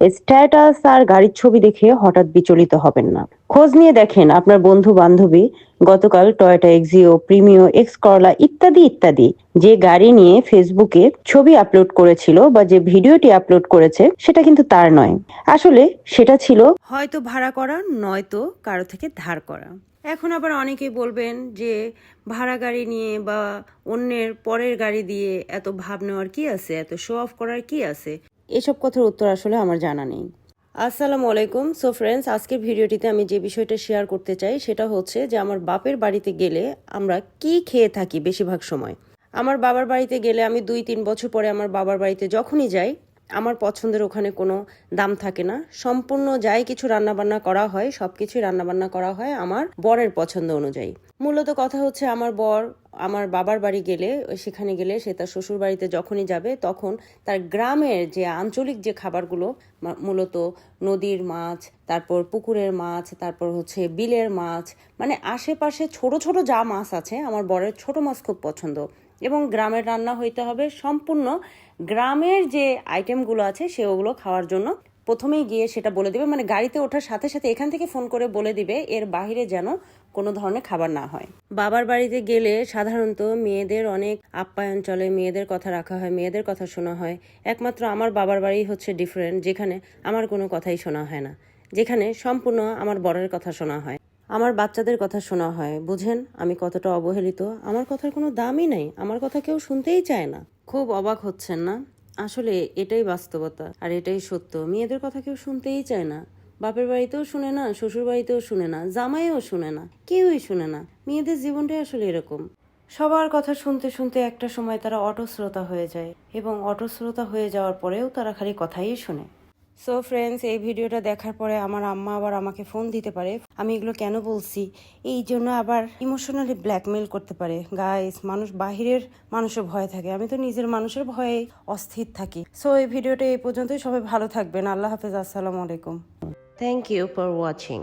Status আর গাড়ির ছবি দেখে হঠাৎ বিচলিত হবেন না। খোঁজ নিয়ে দেখেন আপনার বন্ধু বান্ধবী গতকাল Toyota Axio, Premio X Corolla ইত্যাদি ইত্যাদি। যে গাড়ি নিয়ে ফেসবুকে ছবি আপলোড করেছিল বা যে ভিডিওটি আপলোড করেছে, সেটা কিন্তু তার নয়। আসলে সেটা ছিল হয়তো ভাড়া করা, নয়তো কারও থেকে ধার করা। এখন আবার অনেকেই বলবেন যে ভাড়া গাড়ি নিয়ে বা অন্যের পরের গাড়ি দিয়ে এত ভাব নেওয়ার কি আছে? এত শো অফ করার কি আছে? এসব কথার উত্তর আসলে আমার জানা নেই। আসসালামু আলাইকুম। সো ফ্রেন্ডস আজকের ভিডিওটিতে আমি যে বিষয়টা শেয়ার করতে চাই, সেটা হচ্ছে যে আমার বাপের বাড়িতে গেলে আমরা কি খেয়ে থাকি বেশিরভাগ সময়? আমার বাবার বাড়িতে গেলে আমি দুই, তিন বছর পরে আমার বাবার বাড়িতে যখনই যাই, আমার পছন্দের ওখানে কোনো দাম থাকে না। সম্পূর্ণ যাই কিছু রান্নাবান্না করা হয় সব কিছুই রান্নাবান্না করা হয় আমার বরের পছন্দ অনুযায়ী। মূলত কথা হচ্ছে আমার বর আমার বাবার বাড়ি গেলে, সেখানে গেলে সে তার শ্বশুর বাড়িতে যখনই যাবে, তখন তার গ্রামের যে আঞ্চলিক যে খাবারগুলো মূলত নদীর মাছ, তারপর পুকুরের মাছ, তারপর হচ্ছে বিলের মাছ মানে আশেপাশে ছোট ছোট যা মাছ আছে, আমার বরের ছোট মাছ খুব পছন্দ। এবং গ্রামের রান্না হইতে হবে সম্পূর্ণ গ্রামের যে আইটেমগুলো আছে, সেগুলো খাওয়ার জন্য প্রথমেই গিয়ে সেটা বলে দিবে। মানে গাড়িতে ওঠার সাথে সাথে এখান থেকে ফোন করে বলে দিবে, এর বাইরে যেন কোনো ধরনের খাবার না হয়। বাবার বাড়িতে গেলে সাধারণত মেয়েদের অনেক আপ্যায়ন চলে, মেয়েদের কথা রাখা হয়, মেয়েদের কথা শোনা হয়। একমাত্র আমার বাবার বাড়ি হচ্ছে ডিফারেন্ট যেখানে আমার কোনো কথাই শোনা হয় না। যেখানে সম্পূর্ণ আমার বরের কথা শোনা হয়। আমার বাচ্চাদের কথা শোনা হয়। বুঝেন, আমি কতটা অবহেলিত। আমার কথার কোনো দামই নাই। আমার কথা কেউ শুনতেই চায় না। খুব অবাক হচ্ছেন না? আসলে এটাই বাস্তবতা, আর এটাই সত্য। মেয়েদের কথা কেউ শুনতেই চায় না। বাপের বাড়িতেও শুনে না, শ্বশুর বাড়িতেও শুনে না, জামাইও শুনে না, কেউই শুনে না। মেয়েদের জীবনটাই আসলে এরকম। সবার কথা শুনতে শুনতে একটা সময় তারা অটশ্রোতা হয়ে যায় এবং অটশ্রোতা হয়ে যাওয়ার পরেও তারা খালি কথাই শোনে। সো ফ্রেন্ডস এই ভিডিওটা দেখার পরে আমার আম্মা আবার আমাকে ফোন দিতে পারে। আমি এগুলো কেন বলছি? এই জন্য আবার ইমোশনালি ব্ল্যাকমেল করতে পারে। গাইস মানুষ বাহিরের মানুষের ভয় থাকে। আমি তো নিজের মানুষের ভয়ে অস্থির থাকি। সো এই ভিডিওটা এই পর্যন্তই। সবাই ভালো থাকবেন। আল্লাহ হাফেজ। আসসালামু আলাইকুম। Thank you for watching